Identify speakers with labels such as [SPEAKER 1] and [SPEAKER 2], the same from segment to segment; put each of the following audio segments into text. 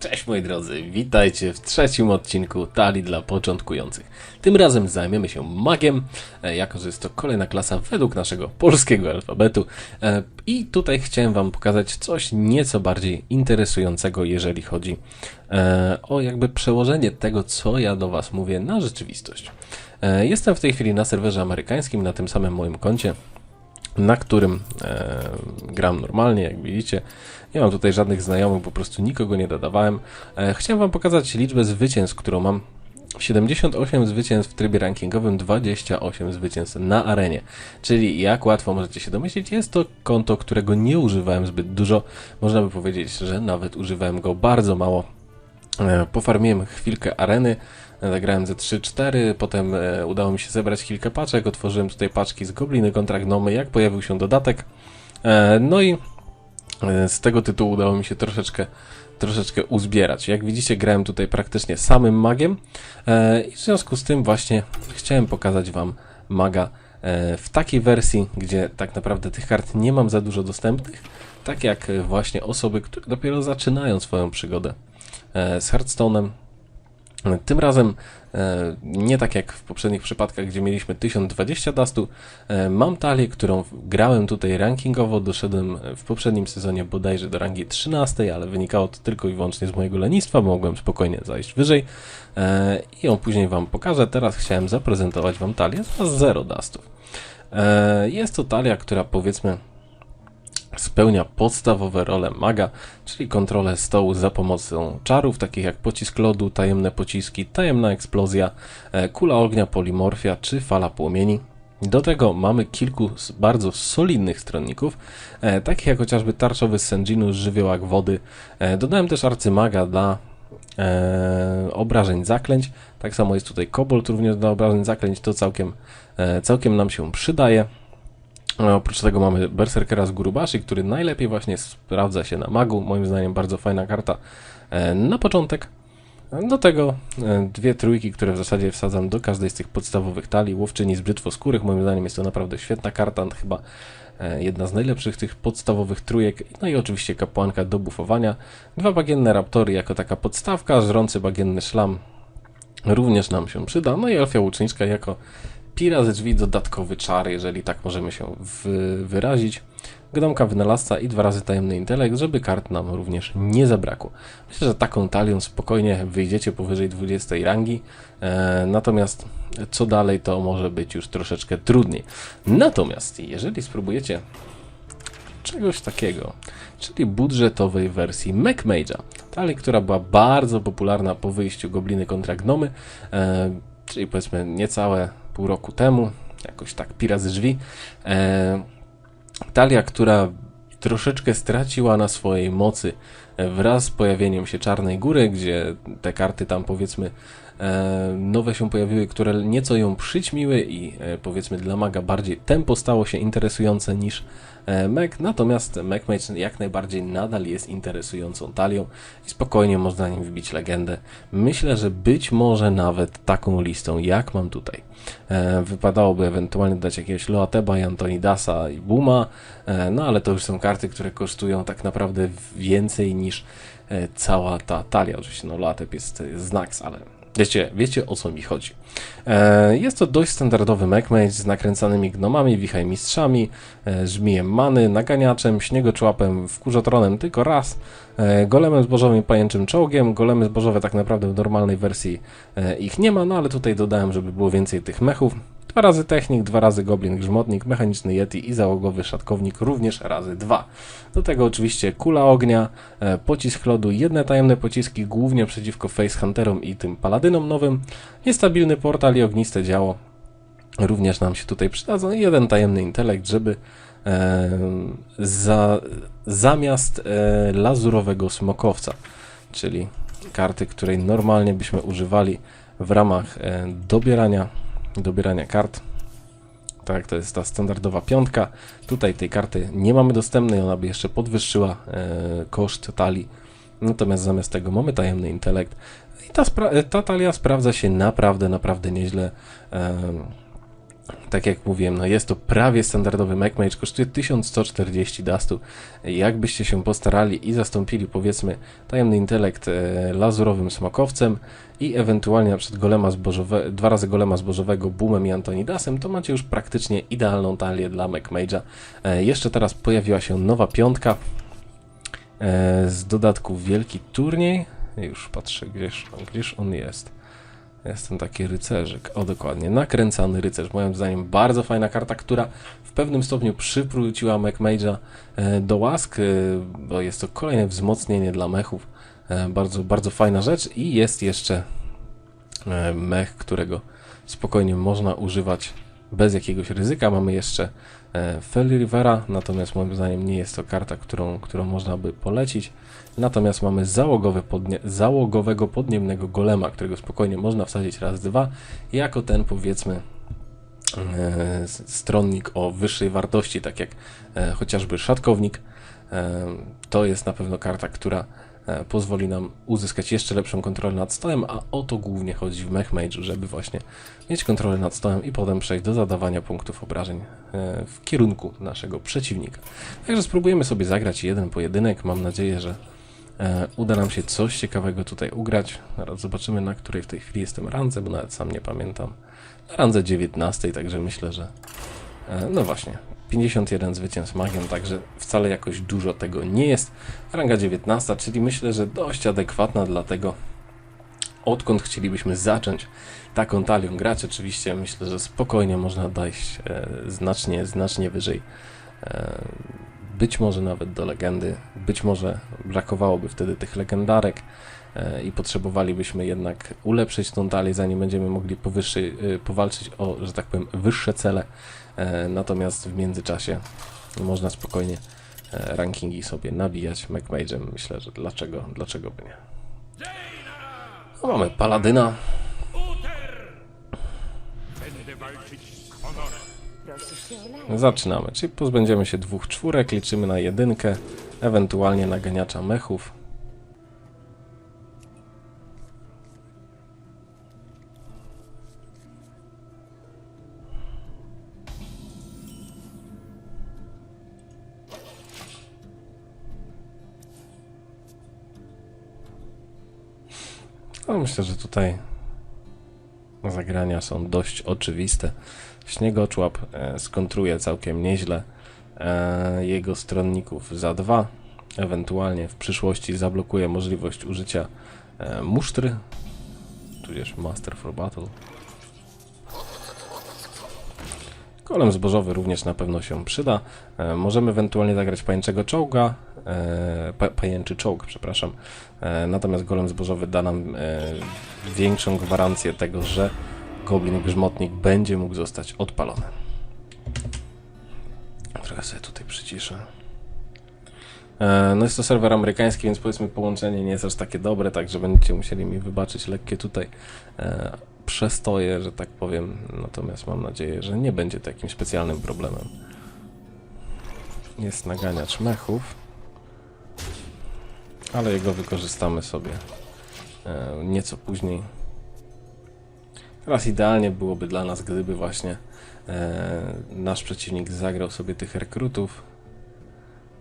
[SPEAKER 1] Cześć moi drodzy, witajcie w trzecim odcinku Talii dla początkujących. Tym razem zajmiemy się magiem, e, jako że jest to kolejna klasa według naszego polskiego alfabetu. E, I tutaj chciałem wam pokazać coś nieco bardziej interesującego, jeżeli chodzi e, o jakby przełożenie tego, co ja do was mówię, na rzeczywistość. Jestem w tej chwili na serwerze amerykańskim, na tym samym moim koncie na którym e, gram normalnie, jak widzicie. Nie mam tutaj żadnych znajomych, po prostu nikogo nie dodawałem. E, chciałem Wam pokazać liczbę zwycięstw, którą mam. 78 zwycięstw w trybie rankingowym, 28 zwycięstw na arenie. Czyli jak łatwo możecie się domyślić, jest to konto, którego nie używałem zbyt dużo. Można by powiedzieć, że nawet używałem go bardzo mało. E, pofarmiłem chwilkę areny, zagrałem ze 3-4, potem e, udało mi się zebrać kilka paczek, otworzyłem tutaj paczki z Gobliny kontra Gnomy, jak pojawił się dodatek. E, no i e, z tego tytułu udało mi się troszeczkę troszeczkę uzbierać. Jak widzicie, grałem tutaj praktycznie samym magiem i w związku z tym właśnie chciałem pokazać Wam maga w takiej wersji, gdzie tak naprawdę tych kart nie mam za dużo dostępnych, tak jak właśnie osoby, które dopiero zaczynają swoją przygodę z Hearthstone'em, tym razem e, nie tak jak w poprzednich przypadkach, gdzie mieliśmy 1020 dustu, e, mam talię, którą grałem tutaj rankingowo, doszedłem w poprzednim sezonie bodajże do rangi 13, ale wynikało to tylko i wyłącznie z mojego lenistwa, mogłem spokojnie zajść wyżej e, i ją później Wam pokażę. Teraz chciałem zaprezentować Wam talię z 0 dustów. Jest to talia, która powiedzmy spełnia podstawowe role maga, czyli kontrolę stołu za pomocą czarów, takich jak pocisk lodu, tajemne pociski, tajemna eksplozja, e, kula ognia, polimorfia czy fala płomieni. Do tego mamy kilku bardzo solidnych stronników, e, takich jak chociażby tarczowy z żywiołak wody. E, dodałem też arcymaga dla e, obrażeń zaklęć. Tak samo jest tutaj kobold również dla obrażeń zaklęć, to całkiem, e, całkiem nam się przydaje. Oprócz tego mamy Berserkera z Gurubashi, który najlepiej właśnie sprawdza się na magu. Moim zdaniem bardzo fajna karta e, na początek. Do tego e, dwie trójki, które w zasadzie wsadzam do każdej z tych podstawowych talii. Łowczyni z brzytwoskórych, moim zdaniem jest to naprawdę świetna karta, chyba e, jedna z najlepszych tych podstawowych trójek. No i oczywiście kapłanka do bufowania. Dwa bagienne raptory jako taka podstawka, żrący bagienny szlam również nam się przyda. No i elfia łuczniczka jako Pira ze drzwi dodatkowy czar, jeżeli tak możemy się wyrazić. Gnomka wynalazca i dwa razy tajemny intelekt, żeby kart nam również nie zabrakło. Myślę, że taką talią spokojnie wyjdziecie powyżej 20 rangi, e, natomiast co dalej to może być już troszeczkę trudniej. Natomiast jeżeli spróbujecie czegoś takiego, czyli budżetowej wersji MacMage'a, talii, która była bardzo popularna po wyjściu Gobliny kontra Gnomy, e, czyli powiedzmy niecałe pół roku temu, jakoś tak pira z drzwi. E, talia, która troszeczkę straciła na swojej mocy wraz z pojawieniem się Czarnej Góry, gdzie te karty tam powiedzmy e, nowe się pojawiły, które nieco ją przyćmiły i e, powiedzmy dla maga bardziej tempo stało się interesujące niż E, Mac, natomiast MacMage jak najbardziej nadal jest interesującą talią i spokojnie można nim wbić legendę. Myślę, że być może nawet taką listą, jak mam tutaj. E, wypadałoby ewentualnie dać jakiegoś Loateba Antonidasa i Buma, e, no ale to już są karty, które kosztują tak naprawdę więcej niż cała ta talia. Oczywiście no Loateb jest, jest Znax, ale Wiecie, wiecie o co mi chodzi. E, jest to dość standardowy MacMage z nakręcanymi gnomami, wichajmistrzami, e, żmijem many, naganiaczem, śniegoczłapem, wkurzotronem tylko raz, e, golemem zbożowym pajęczym czołgiem. Golemy zbożowe tak naprawdę w normalnej wersji ich nie ma, no ale tutaj dodałem, żeby było więcej tych mechów. Dwa razy technik, dwa razy goblin grzmotnik, mechaniczny yeti i załogowy szatkownik również razy dwa. Do tego oczywiście kula ognia, e, pocisk lodu, jedne tajemne pociski głównie przeciwko face hunterom i tym paladynom nowym, niestabilny portal i ogniste działo również nam się tutaj przydadzą jeden tajemny intelekt, żeby e, za, zamiast e, lazurowego smokowca, czyli karty, której normalnie byśmy używali w ramach e, dobierania dobierania kart. Tak, to jest ta standardowa piątka. Tutaj tej karty nie mamy dostępnej, ona by jeszcze podwyższyła e, koszt talii. Natomiast zamiast tego mamy tajemny intelekt. I ta, ta talia sprawdza się naprawdę, naprawdę nieźle. E, Tak jak mówiłem, no jest to prawie standardowy MacMage, kosztuje 1140 dustu. Jakbyście się postarali i zastąpili powiedzmy tajemny intelekt e, lazurowym smakowcem i ewentualnie na przykład golema zbożowe, dwa razy golema zbożowego boomem i Antonidasem, to macie już praktycznie idealną talię dla MacMage'a. E, jeszcze teraz pojawiła się nowa piątka e, z dodatku wielki turniej. Już patrzę, gdzież, gdzież on jest. Jest ten taki rycerzyk. O, dokładnie. Nakręcany rycerz. Moim zdaniem bardzo fajna karta, która w pewnym stopniu przywróciła MacMage'a e, do łask, e, bo jest to kolejne wzmocnienie dla mechów. E, Bardzo, bardzo fajna rzecz i jest jeszcze mech, którego spokojnie można używać bez jakiegoś ryzyka. Mamy jeszcze e, Feli Rivera, natomiast moim zdaniem nie jest to karta, którą, którą można by polecić. Natomiast mamy załogowe podnie, załogowego podniemnego golema, którego spokojnie można wsadzić raz, dwa, jako ten powiedzmy e, stronnik o wyższej wartości, tak jak e, chociażby szatkownik. E, to jest na pewno karta, która pozwoli nam uzyskać jeszcze lepszą kontrolę nad stołem, a o to głównie chodzi w MechMage'u, żeby właśnie mieć kontrolę nad stołem i potem przejść do zadawania punktów obrażeń e, w kierunku naszego przeciwnika. Także spróbujemy sobie zagrać jeden pojedynek. Mam nadzieję, że e, uda nam się coś ciekawego tutaj ugrać. Zaraz zobaczymy, na której w tej chwili jestem randze, bo nawet sam nie pamiętam. Na randze 19, także myślę, że e, no właśnie, 51 zwycięstw magiem, także wcale jakoś dużo tego nie jest. Ranga 19, czyli myślę, że dość adekwatna dla tego, odkąd chcielibyśmy zacząć taką talią grać. Oczywiście myślę, że spokojnie można dojść e, znacznie, znacznie wyżej. E, być może nawet do legendy. Być może brakowałoby wtedy tych legendarek i potrzebowalibyśmy jednak ulepszyć tą talię, zanim będziemy mogli powyższy, e, powalczyć o, że tak powiem, wyższe cele. E, natomiast w międzyczasie można spokojnie e, rankingi sobie nabijać MacMage'em. Myślę, że dlaczego, dlaczego by nie. No, mamy Paladyna. Zaczynamy, czyli pozbędziemy się dwóch czwórek, liczymy na jedynkę, ewentualnie naganiacza mechów. Myślę, że tutaj zagrania są dość oczywiste. Śniegoczłap e, skontruje całkiem nieźle e, jego stronników za dwa. Ewentualnie w przyszłości zablokuje możliwość użycia e, musztry, tudzież Master for Battle. Kolem zbożowy również na pewno się przyda. E, możemy ewentualnie zagrać pajęczego czołga, e, pa, pajęczy czołg, przepraszam. E, natomiast golem zbożowy da nam większą gwarancję tego, że goblin grzmotnik będzie mógł zostać odpalony. Trochę sobie tutaj przyciszę. No jest to serwer amerykański, więc powiedzmy połączenie nie jest aż takie dobre, także będziecie musieli mi wybaczyć lekkie tutaj przestoje, że tak powiem. Natomiast mam nadzieję, że nie będzie to jakimś specjalnym problemem. Jest naganiacz mechów, ale jego wykorzystamy sobie e, nieco później. Teraz idealnie byłoby dla nas, gdyby właśnie e, nasz przeciwnik zagrał sobie tych rekrutów.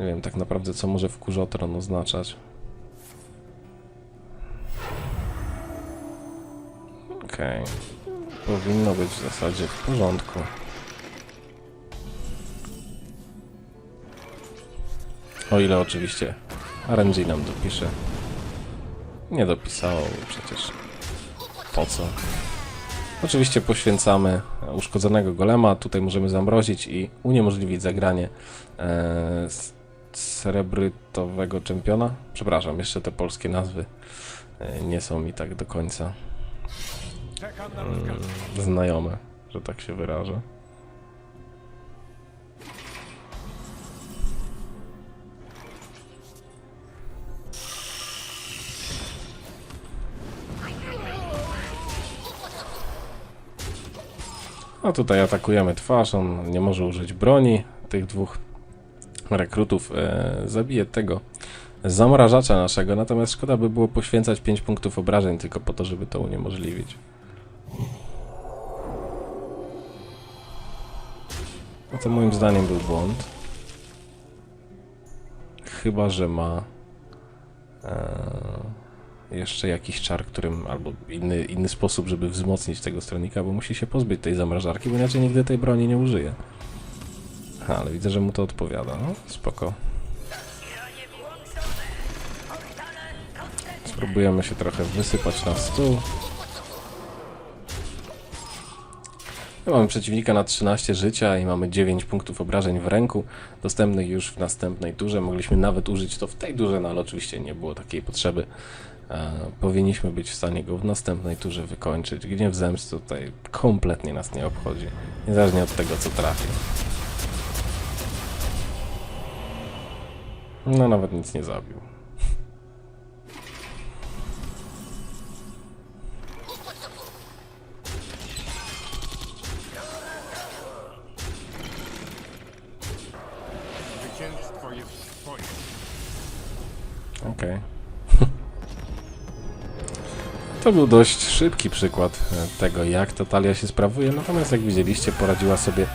[SPEAKER 1] Nie wiem tak naprawdę, co może wkurzotron oznaczać. Okej. Powinno być w zasadzie w porządku. O ile oczywiście RNG nam dopisze. Nie dopisało przecież. Po co? Oczywiście poświęcamy uszkodzonego golema. Tutaj możemy zamrozić i uniemożliwić zagranie e, srebrytowego czempiona. Przepraszam, jeszcze te polskie nazwy e, nie są mi tak do końca. Znajome, że tak się wyrażę. A tutaj atakujemy twarz, on nie może użyć broni. Tych dwóch rekrutów e, zabije tego zamrażacza naszego, natomiast szkoda by było poświęcać 5 punktów obrażeń tylko po to, żeby to uniemożliwić. To moim zdaniem był błąd. Chyba, że ma e, jeszcze jakiś czar, którym, albo inny, inny sposób, żeby wzmocnić tego stronnika, bo musi się pozbyć tej zamrażarki, bo inaczej nigdy tej broni nie użyje. Aha, ale widzę, że mu to odpowiada. No, spoko. Spróbujemy się trochę wysypać na stół. Mamy przeciwnika na 13 życia i mamy 9 punktów obrażeń w ręku, dostępnych już w następnej turze. Mogliśmy nawet użyć to w tej turze, no ale oczywiście nie było takiej potrzeby. E, powinniśmy być w stanie go w następnej turze wykończyć. Gniew zemsty tutaj kompletnie nas nie obchodzi, niezależnie od tego, co trafi. No, nawet nic nie zabił. Okej. To był dość szybki przykład e, tego, jak ta talia się sprawuje, natomiast jak widzieliście, poradziła sobie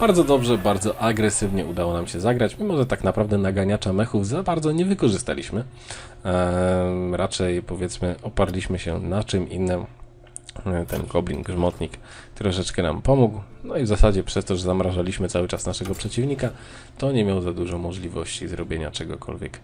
[SPEAKER 1] bardzo dobrze, bardzo agresywnie udało nam się zagrać, mimo że tak naprawdę naganiacza mechów za bardzo nie wykorzystaliśmy. Ehm, raczej powiedzmy oparliśmy się na czym innym. E, Ten goblin grzmotnik troszeczkę nam pomógł. No i w zasadzie przez to, że zamrażaliśmy cały czas naszego przeciwnika, to nie miał za dużo możliwości zrobienia czegokolwiek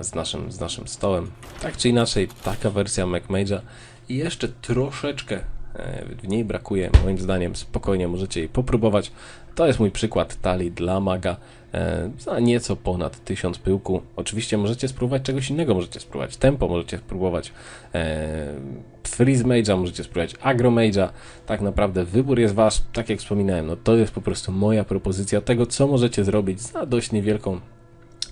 [SPEAKER 1] z naszym, z naszym stołem. Tak czy inaczej, taka wersja MacMage'a i jeszcze troszeczkę e, w niej brakuje, moim zdaniem spokojnie możecie jej popróbować. To jest mój przykład talii dla maga e, za nieco ponad 1000 pyłku. Oczywiście możecie spróbować czegoś innego, możecie spróbować tempo, możecie spróbować e, freeze mage'a, możecie spróbować agro mage'a. Tak naprawdę wybór jest wasz, tak jak wspominałem, no to jest po prostu moja propozycja tego, co możecie zrobić za dość niewielką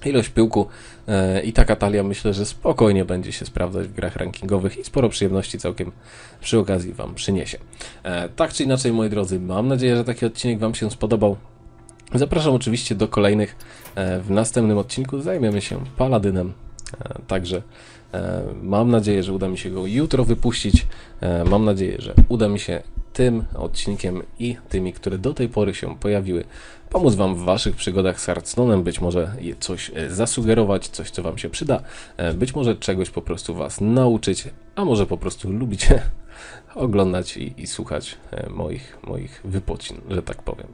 [SPEAKER 1] ilość pyłku e, i taka talia myślę, że spokojnie będzie się sprawdzać w grach rankingowych i sporo przyjemności całkiem przy okazji Wam przyniesie. E, tak czy inaczej, moi drodzy, mam nadzieję, że taki odcinek Wam się spodobał. Zapraszam oczywiście do kolejnych. E, W następnym odcinku zajmiemy się Paladynem. Także mam nadzieję, że uda mi się go jutro wypuścić. Mam nadzieję, że uda mi się tym odcinkiem i tymi, które do tej pory się pojawiły, pomóc Wam w Waszych przygodach z Hearthstone'em, być może coś e, zasugerować, coś co Wam się przyda, e, być może czegoś po prostu Was nauczyć, a może po prostu lubicie oglądać i, i słuchać e, moich, moich wypocin, że tak powiem.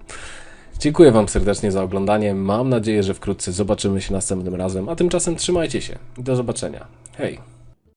[SPEAKER 1] Dziękuję Wam serdecznie za oglądanie. Mam nadzieję, że wkrótce zobaczymy się następnym razem, a tymczasem trzymajcie się. Do zobaczenia. Hej!